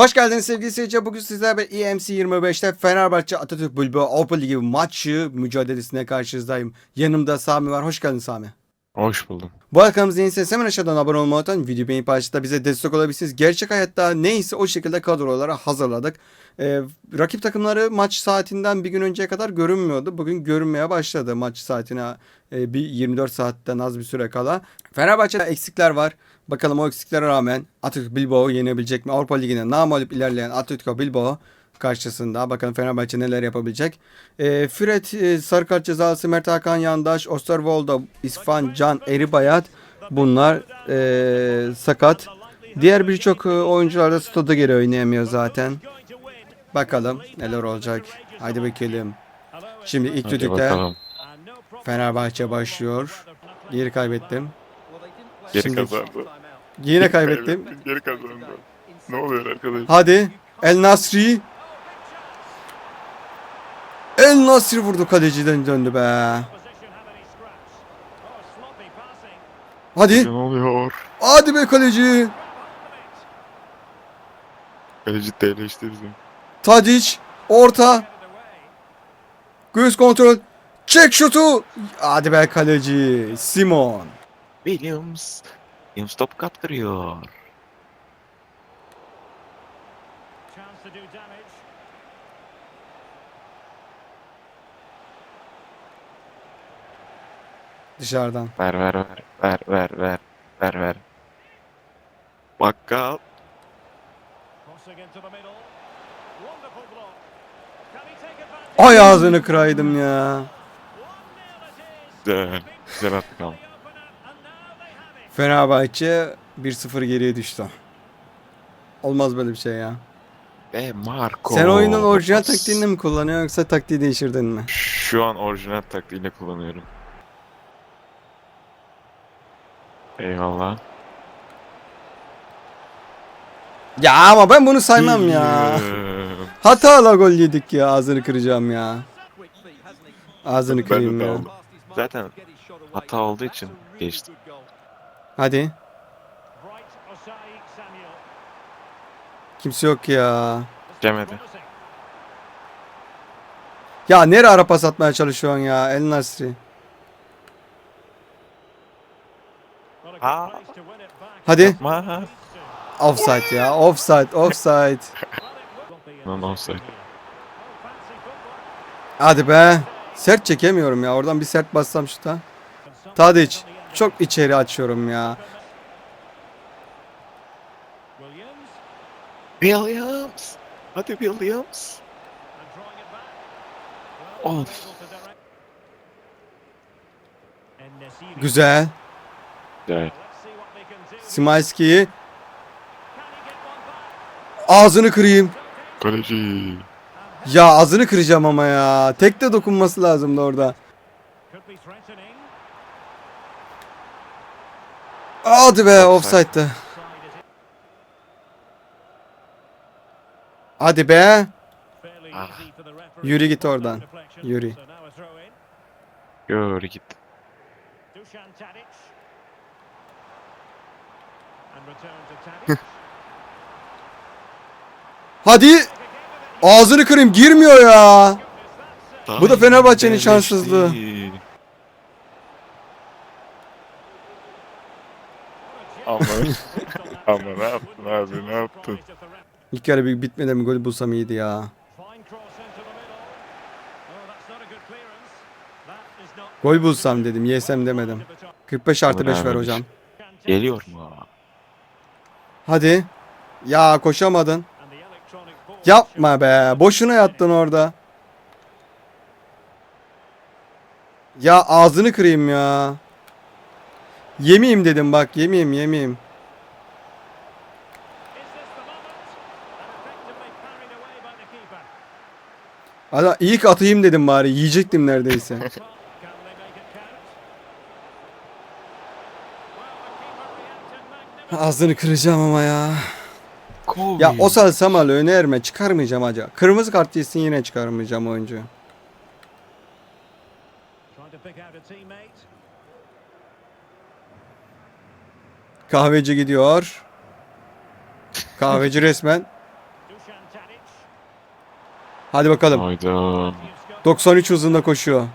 Hoş geldiniz sevgili seyirciler. Bugün sizlerle EMC 25'te Fenerbahçe Atatürk Bulbu Avrupa Ligi maçı mücadelesine karşınızdayım. Yanımda Sami var. Hoş geldin Sami. Hoş buldum. Bu arkamızda yeniyseniz hemen aşağıdan abone olmayı unutmayın. Video beğenip paylaşıp bize destek olabilirsiniz. Gerçek hayatta neyse o şekilde kadrolara hazırladık. Ee, rakip takımları maç saatinden bir gün önceye kadar görünmüyordu. Bugün görünmeye başladı maç saatine e, bir 24 saatten az bir süre kala. Fenerbahçe'de eksikler var. Bakalım o eksiklere rağmen Atatürk Bilbao yenebilecek mi? Avrupa Ligi'ne namalip ilerleyen Atletico Bilbao karşısında. Bakalım Fenerbahçe neler yapabilecek. E, Fred e, sarı kart cezası, Mert Hakan Yandaş, Osterwolde, İsfan Can Eribayat bunlar e, sakat. Diğer birçok e, oyuncular da stada geri oynayamıyor zaten. Bakalım neler olacak. Haydi bakalım. Şimdi ilk Hadi düdükte bakalım. Fenerbahçe başlıyor. Geri kaybettim. Geri Şimdi- kazandı. Yine kaybettim. Geri kazandı. Ne oluyor arkadaş? Hadi. El Nasri. El Nasri vurdu kaleciden döndü be. Hadi. Ne oluyor? Hadi be kaleci. Kaleci değişti bizim. Tadic. Orta. Göğüs kontrol. Çek şutu. Hadi be kaleci. Simon. Williams. Williams top kaptırıyor. Dışarıdan. Ver ver ver. Ver ver ver. Ver ver. Bakkal. Ay ağzını kıraydım ya. Güzel. Güzel attık ama. Fenerbahçe 1-0 geriye düştü. Olmaz böyle bir şey ya. Ve Marco. Sen oyunun orijinal taktiğini mi kullanıyorsun yoksa taktiği değiştirdin mi? Şu an orijinal taktiğiyle kullanıyorum. Eyvallah. Ya ama ben bunu saymam ya. Hatalı gol yedik ya. Ağzını kıracağım ya. Ağzını Ben kırayım ya. Zaten hata olduğu için geçti. Hadi. Kimse yok ya. Gemedi. Ya nereye ara pas atmaya çalışıyorsun ya? El Nasri. Aa. Hadi. Ma. Offside ya. Offside. Offside. Lan offside. Hadi be. Sert çekemiyorum ya. Oradan bir sert bassam şuta. Tadic. Çok içeri açıyorum ya. Williams. Hadi Williams. Of. Güzel. Güzel. Simayski'yi. Ağzını kırayım. Kaleci. Ya ağzını kıracağım ama ya. Tek de dokunması lazımdı orada. Hadi be Offside. offside'dı. Hadi be. Ah. Yürü git oradan. Yürü. Yürü git. Hadi. Ağzını kırayım girmiyor ya. Bu da Fenerbahçe'nin şanssızlığı. Ama ama ne yaptın abi ne yaptın? İlk yarı bir bitmeden bir gol bulsam iyiydi ya. Gol bulsam dedim. Yesem demedim. 45 artı 5 ver hocam. Geliyor mu? Hadi. Ya koşamadın. Yapma be. Boşuna yattın orada. Ya ağzını kırayım ya. Yemeyeyim dedim bak yemeyeyim yemeyeyim. Hadi ilk atayım dedim bari. Yiyecektim neredeyse. Ağzını kıracağım ama ya. Kobe. Ya Osal Samal önerme çıkarmayacağım acaba. Kırmızı kart yesin yine çıkarmayacağım oyuncu. Kahveci gidiyor. Kahveci resmen. Hadi bakalım. Hayda. 93 hızında koşuyor.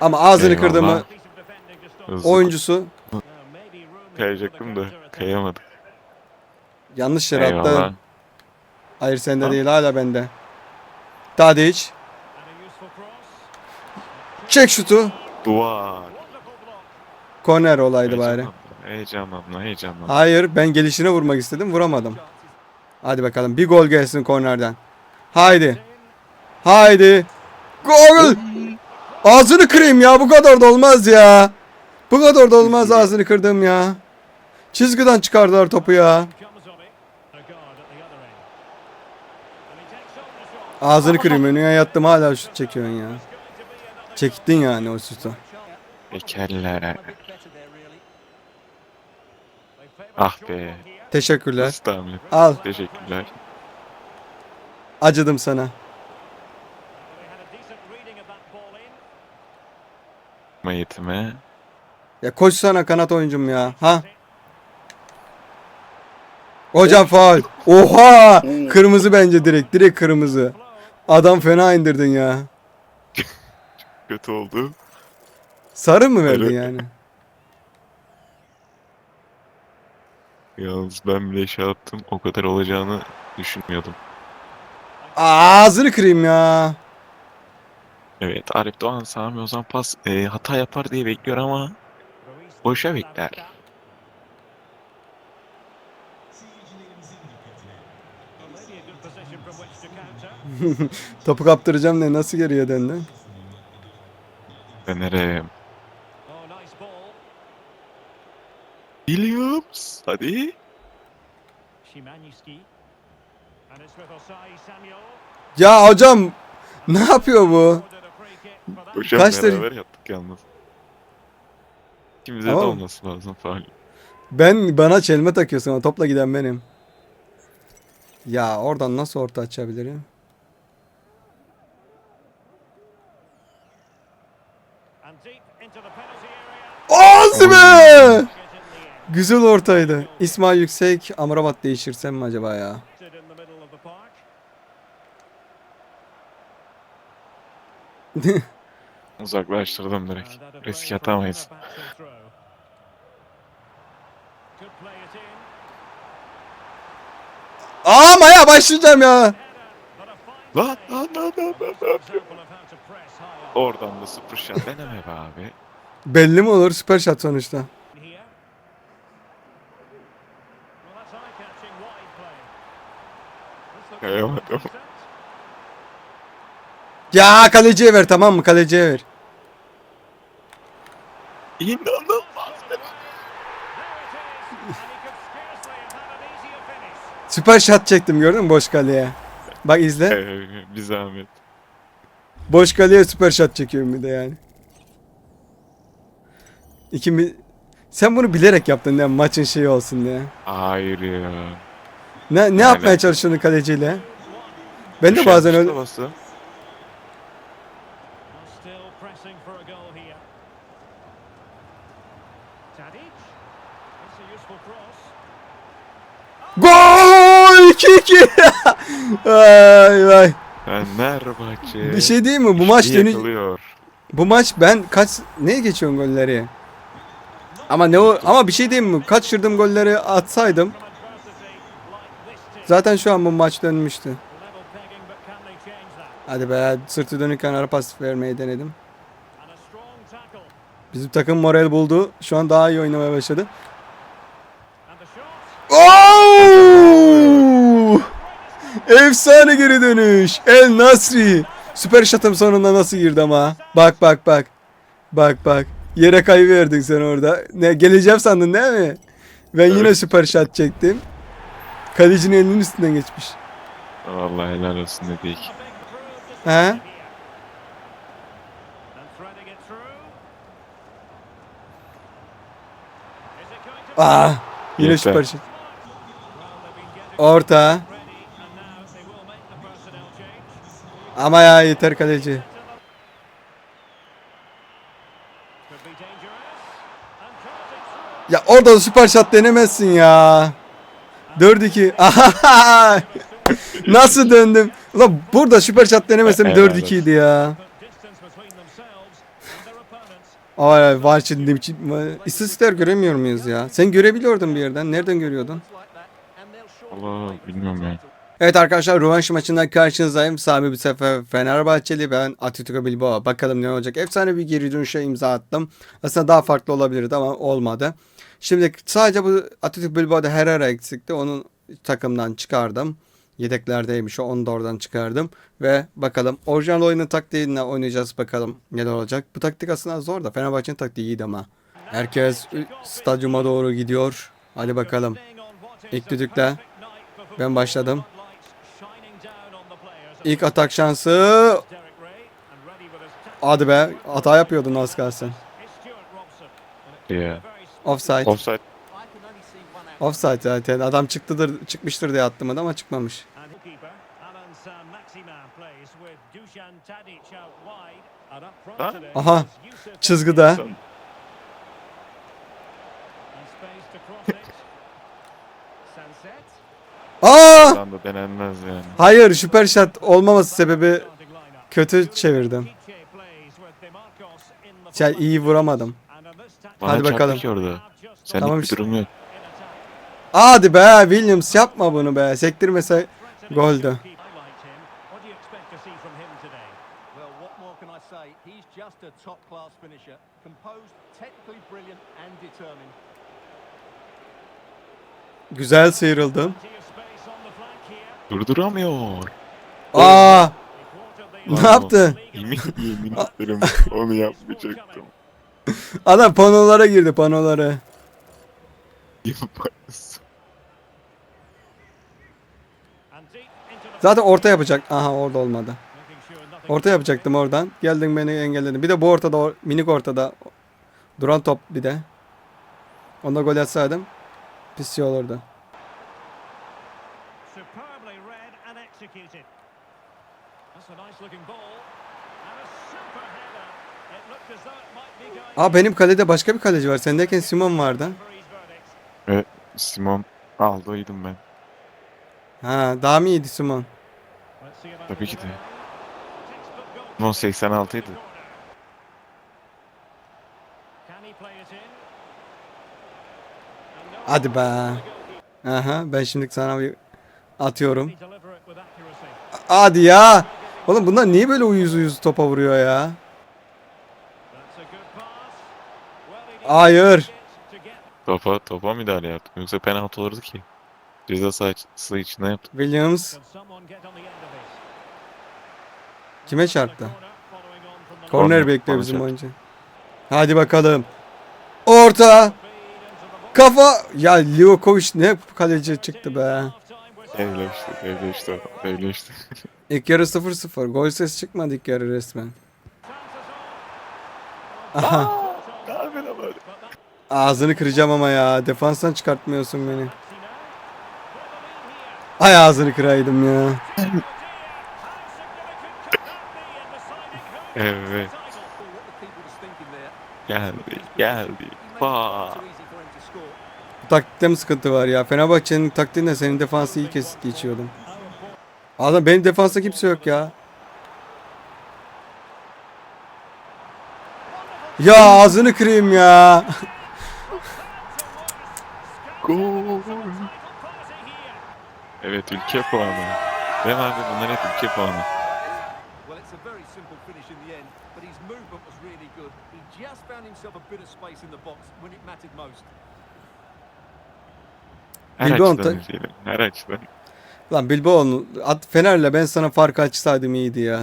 Ama ağzını Eyvallah. kırdı mı Hızlı oyuncusu kayacaktım da kayamadık. yanlış yere attı. Eyvallah. Hayır sende Ha? değil hala bende. Tadic. Çek şutu. Duvar. Korner olaydı bari. Heyecanlandım, heyecanlandım. Hayır ben gelişine vurmak istedim vuramadım. Hadi bakalım bir gol gelsin kornerden. Haydi. Haydi. Gol. Ağzını kırayım ya bu kadar da olmaz ya. Bu kadar da olmaz ağzını kırdım ya. Çizgiden çıkardılar topu ya. Ağzını kırayım önüne yattım hala şut çekiyorsun ya. Çektin yani o şutu. Ekerler. Ah be. Teşekkürler. Nasıl tahmin ettin? Al Teşekkürler. acıdım sana. Mayetime. Ya koşsana kanat oyuncum ya. Ha? Hocam faul. Oha! Kırmızı bence direkt. Direkt kırmızı. Adam fena indirdin ya. Kötü oldu. Sarı mı verdin yani? Yalnız ben bile şey yaptım. O kadar olacağını düşünmüyordum. Ağzını kırayım ya. Evet Arif Doğan Sami Ozan pas e, hata yapar diye bekliyor ama boşa bekler. Topu kaptıracağım diye nasıl geriye döndü? Dönerim. Williams. Hadi. Ya hocam ne yapıyor bu? Hocam Kaç beraber derece- yaptık yalnız. İkimize de Tamam. olması lazım faal. Ben bana çelme takıyorsun ama topla giden benim. Ya oradan nasıl orta açabilirim? Be! Güzel ortaydı. İsmail Yüksek, Amrabat değişirsem mi acaba ya? Uzaklaştırdım direkt. Risk atamayız. Ama ya başlayacağım ya. Lan lan lan lan lan lan. Oradan da sıfır şat deneme be abi. Belli mi olur süper shot sonuçta. Kayamadım. Ya kaleciye ver tamam mı kaleciye ver. İnanılmaz. Süper shot çektim gördün mü boş kaleye. Bak izle. Ee, bir zahmet. Boş kaleye süper shot çekiyorum bir de yani. İkimiz... Sen bunu bilerek yaptın mi? Maçın şeyi olsun diye. Hayır ya. Ne, ne yapmaya çalışıyorsun kaleciyle? Ben de bazen öyle... tuşa bastım. Gol! 2-2! Vay vay. Fenerbahçe. Bir şey değil mi? Bu maç İşte dönü... yakalıyor. Bu maç ben kaç ne geçiyorsun golleri? Ama ne o ama bir şey diyeyim mi? Kaçırdığım golleri atsaydım zaten şu an bu maç dönmüştü. Hadi be sırtı dönükken ara pas vermeyi denedim. Bizim takım moral buldu. Şu an daha iyi oynamaya başladı. Oo! Efsane geri dönüş. El Nasri. Süper şatım sonunda nasıl girdi ama. Bak bak bak. Bak bak. Yere kayıverdin sen orada. Ne geleceğim sandın değil mi? Ben yine Evet. süper şat çektim. Kalecinin elinin üstünden geçmiş. Vallahi helal olsun diyeyim. He? Aa, yine Yeter. süper şat. Orta. Ama ya yeter kaleci. Ya orada da süper shot denemezsin ya. 4-2. Aha! Nasıl döndüm? Ulan burada süper shot denemesem Helal 4-2 idi ya. Ay var şimdi istatistikler göremiyor muyuz ya? Sen görebiliyordun bir yerden. Nereden görüyordun? Allah bilmiyorum ya. Evet arkadaşlar rövanş maçından karşınızdayım. Sami bu sefer Fenerbahçeli ben Atletico Bilbao. Bakalım ne olacak. Efsane bir geri dönüşe imza attım. Aslında daha farklı olabilirdi ama olmadı. Şimdi sadece bu Atletico Bilbao'da Herrera eksikti. Onun takımdan çıkardım. Yedeklerdeymiş o. Onu da oradan çıkardım. Ve bakalım orijinal oyunun taktiğiyle oynayacağız bakalım neler olacak. Bu taktik aslında zor da Fenerbahçe'nin taktiği iyiydi ama. Herkes stadyuma doğru gidiyor. Hadi bakalım. İlk düdükle ben başladım. İlk atak şansı. Hadi be. Hata yapıyordun az kalsın. Ya. Offside. Offside. Offside zaten. Adam çıktıdır, çıkmıştır diye attım ama çıkmamış. Aha, çizgide. Aa! Anda denenmez yani. Hayır, süper shot olmaması sebebi kötü çevirdim. Şey, iyi vuramadım. Bana Hadi çarptı bakalım. ki orada. Senlik Tamam bir işte. durum yok. Hadi be Williams yapma bunu be. Sektirmese goldü. Well, what more can I say? He's just a top class finisher. Composed, technically brilliant and determined. Güzel sıyrıldım. Durduramıyor. Aa! Ne Bravo. yaptı? Yemin, yemin ederim onu yapmayacaktım. Adam panolara girdi panolara. Yaparız. Zaten orta yapacak. Aha orada olmadı. Orta yapacaktım oradan. Geldin beni engelledin. Bir de bu ortada minik ortada duran top bir de. Onda gol atsaydım pis şey olurdu. Aa benim kalede başka bir kaleci var. Sendeyken Simon vardı. his verdict. Simon aldıydım ben. Ha daha mı iyiydi Simon? Tabii ki de. Simon 86 idi. Can he play it in? And no Hadi be. Aha ben şimdi sana bir atıyorum. Hadi ya. Oğlum bunlar niye böyle uyuz uyuz topa vuruyor ya? Hayır. Topa, topa müdahale yaptım. Yoksa penaltı olurdu ki. Ceza sahası içinde yaptım. Williams kime çarptı? Korner bekliyor bizim oyuncu. Hadi bakalım. Orta. feed into the box. Kafa. Ya Livakovic ne kaleci çıktı be. Evleşti, evleşti, evleşti. İlk yarı 0-0. Gol ses çıkmadı ilk yarı resmen. Aha. Ağzını kıracağım ama ya. Defanstan çıkartmıyorsun beni. Ay ağzını kıraydım ya. Evet, geldi, geldi. He Bu taktikte mi sıkıntı var ya? Fenerbahçe'nin taktiğinde senin defansı iyi kesip geçiyordum. Adam benim defansta kimse yok ya. Ya ağzını kırayım ya. Gol. Evet, ülke puanı. Mi abi? Bunlar hep ülke puanı. But his movement was really good. He just found himself a bit of space in the box when it mattered most. Her Bilbao açıdan ta- izleyelim. Her açıdan. Lan Bilbao'nun at Fener'le ben sana fark açsaydım iyiydi ya.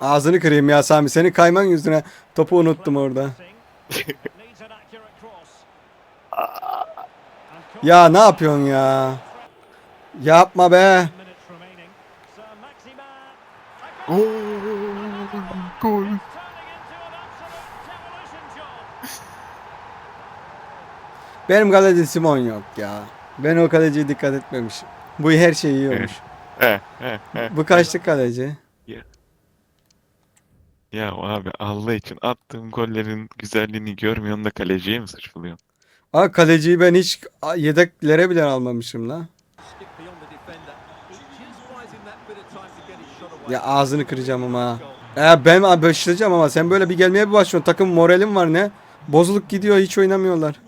Ağzını kırayım ya Sami. Senin kayman yüzüne topu unuttum orada. Ya ne yapıyorsun ya? Yapma be. Minutes Benim kaleci Simon yok ya. Ben o kaleciye dikkat etmemişim. Bu her şeyi yiyormuş. Eh, eh, eh. Bu kaçlık kaleci? Ya abi Allah için attığım gollerin güzelliğini görmüyorsun da kaleciye mi suçluyorsun? Aa kaleciyi ben hiç yedeklere bile almamışım la. He. Ya ağzını kıracağım ama. Ya ben başlayacağım ama sen böyle bir gelmeye bir başlıyorsun. Takım moralim var ne? Bozuluk gidiyor hiç oynamıyorlar.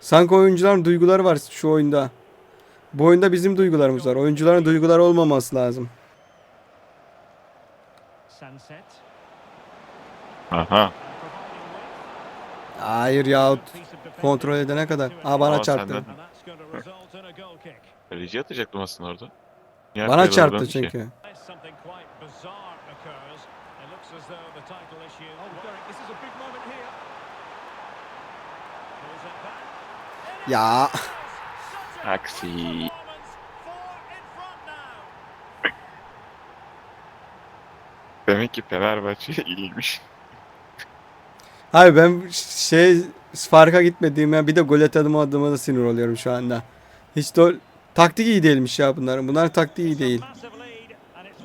Sanki oyuncuların duyguları var şu oyunda. Bu oyunda bizim duygularımız var. Oyuncuların duyguları olmaması lazım. Aha. Hayır ya kontrol edene kadar. Aa bana Aa, çarptı. Kaleci atacaktım aslında orada. Niye Bana çarptı döndü ki? Ya Aksi. Demek ki Fenerbahçe iyiymiş. Hayır ben şey farka gitmediğime bir de gol atadım adımı da sinir oluyorum şu anda. Hiç de taktik iyi değilmiş ya bunların. Bunların taktiği iyi değil.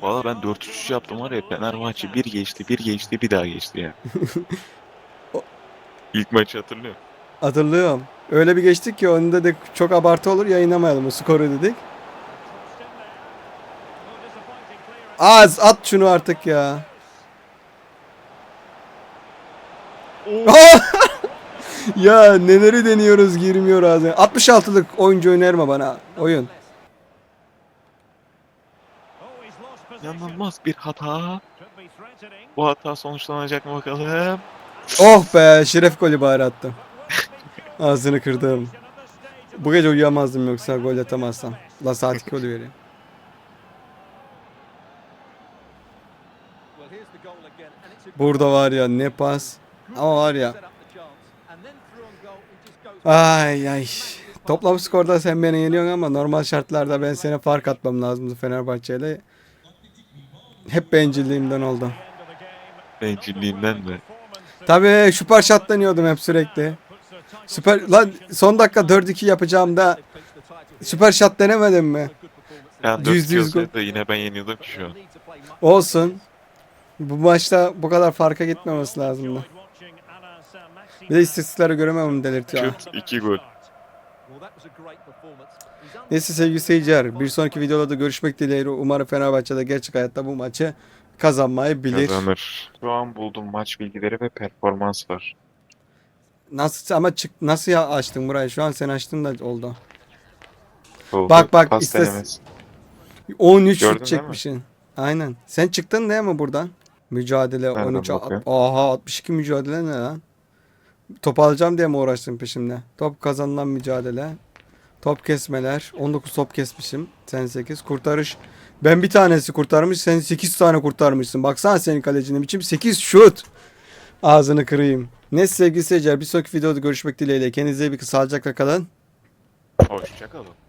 Valla ben 4-3 yaptım var ya Fenerbahçe bir geçti, bir geçti, bir daha geçti ya. İlk maçı hatırlıyorum. Hatırlıyorum. Öyle bir geçtik ki önünde de çok abartı olur yayınlamayalım o skoru dedik. Az at şunu artık ya. ya neleri deniyoruz girmiyor ağzına. 66'lık oyuncu önerme bana oyun. İnanılmaz bir hata. Bu hata sonuçlanacak mı bakalım? Oh be şeref golü bari attım. Ağzını kırdım. Bu gece uyuyamazdım yoksa gol atamazsam. La saat 2 oluyor ya. Well, here's the goal again, and it's a Burada var ya ne pas. Ama var ya. Ay ay. Toplam skorda sen beni yeniyorsun ama normal şartlarda ben seni fark atmam lazımdı Fenerbahçe'yle. Hep bencilliğimden oldu. Bencilliğinden mi? Tabii süper shot deniyordum hep sürekli. Süper lan son dakika 4-2 yapacağımda They've clinched the title. süper shot denemedim mi? Ya Yüzde 4 yüz gol. olsaydı yine ben yeniyordum ki şu an. Olsun. Bu maçta bu kadar farka gitmemesi lazımdı. Bir de istatistikleri görememem delirtiyor. Şut 2 gol. Neyse sevgili seyirciler bir sonraki videoda da görüşmek dileğiyle umarım Fenerbahçe'de gerçek hayatta bu maçı kazanmayı bilir. Kazanır. Şu an buldum maç bilgileri ve performans var. Nasıl ama çık nasıl ya açtın burayı? Şu an sen açtın da oldu. Oldu. Bak, bak, Pas istas- denemesi. 13 Gördün şut değil mi? çekmişsin. Aynen. Sen çıktın değil mi buradan? Mücadele Nereden 13 at- bakıyorum? Aha 62 mücadele ne lan? Top alacağım diye mi uğraştın peşimde? Top kazanılan mücadele. Top kesmeler. 19 top kesmişim. Sen 8. Kurtarış. Ben bir tanesi kurtarmış. Sen 8 tane kurtarmışsın. Baksana senin kalecinin biçim 8 şut. Ağzını kırayım. Neyse sevgili seyirciler bir sonraki videoda görüşmek dileğiyle. Kendinize iyi bakın. Sağlıcakla kalın. Hoşçakalın.